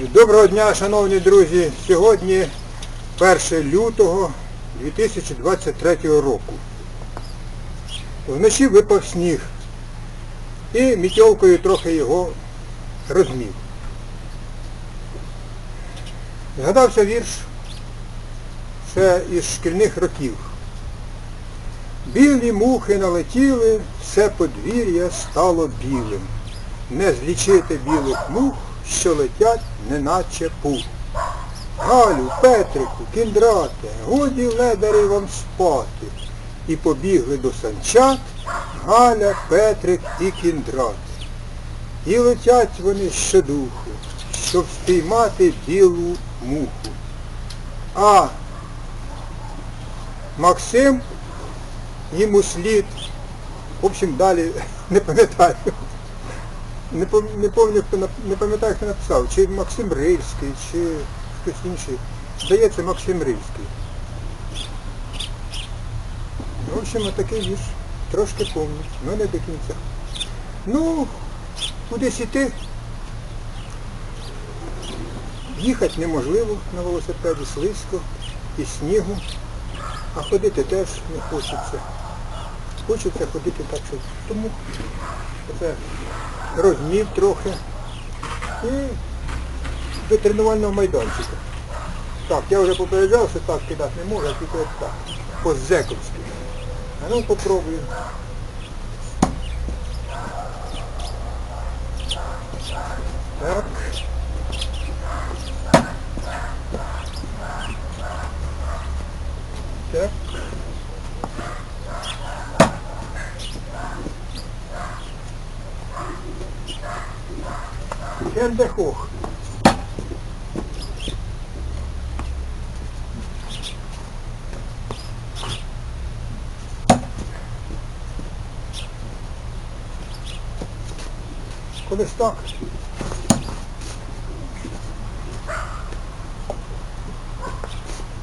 Доброго дня, шановні друзі. Сьогодні 1 лютого 2023 року. Вночі випав сніг і мітьовкою трохи його розмів. Згадався вірш ще із шкільних років. Білі мухи налетіли, все подвір'я стало білим. Не злічити білих мух, що летять, неначе пух. Галю, Петрику, кіндрате, годі ледарі вам спати. І побігли до санчат Галя, Петрик і кіндрат. І летять вони щодуху, щоб спіймати білу муху. А Максим їм услід. В общем, далі не пам'ятаю. Не, не пам'ятаю, хто не пам'ятаю, хто написав, чи Максим Рильський, чи хтось інший. Здається, Максим Рильський. В общем, такий вірш. Трошки помню, але не до кінця. Ну, кудись іти. Їхати неможливо на велосипеді, слизько, і снігу, а ходити теж не хочеться. Хочеться ходити так, що тому це розмів трохи і до тренувального майданчика. Так, я вже попереджав, що так кидати не можу, а тільки от так, по-зековськи. А ну попробую. Так. Так. Хендехох. Колись так.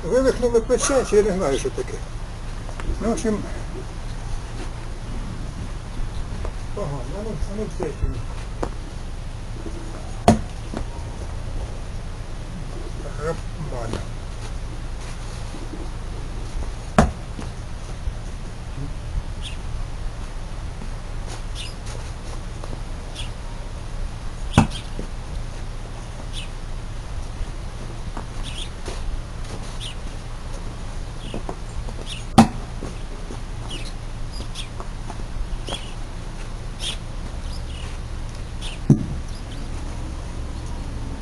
Вивихнули плече, чи я не знаю, що таке. Ну, в общем. Ага, ну, ну, ну все сьогодні. Нормально.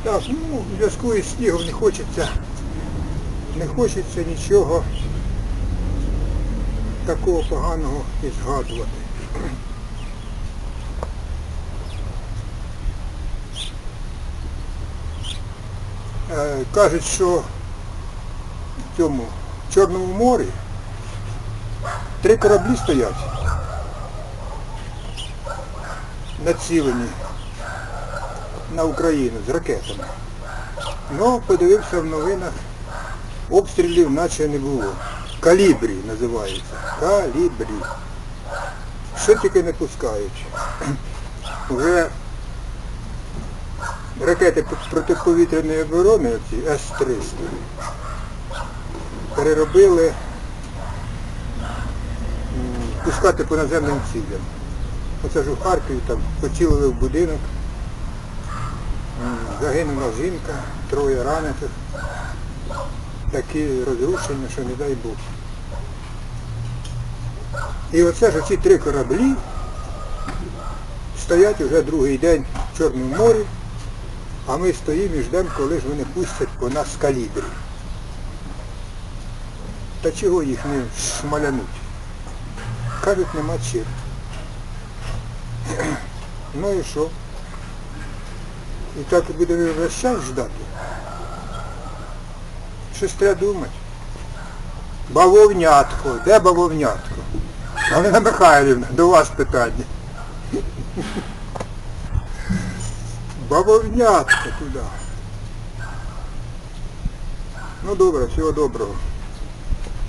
Так, ну, в зв'язку із снігом не хочеться, не хочеться нічого такого поганого і згадувати. Е, кажуть, що в цьому Чорному морі три кораблі стоять націлені на Україну з ракетами. Ну, подивився в новинах, обстрілів наче не було. Калібрі називається. Калібрі. Що тільки не пускають. Вже ракети протиповітряної оборони, ці С-300, переробили пускати по наземним цілям. Оце ж у Харкові там поцілили в будинок. Загинула жінка, троє ранених. Такі розрушення, що не дай Бог. І оце ж ці три кораблі стоять уже другий день в Чорному морі, а ми стоїмо і ждемо, коли ж вони пустять по нас калібри. Та чого їх не шмалянуть? Кажуть, нема чим. Ну і що? І так будемо весь час ждати. Щось треба думати. Бавовнятко. Де бавовнятко? Галина Михайлівна, до вас питання. Бавовнятко туди. Ну добре, всього доброго.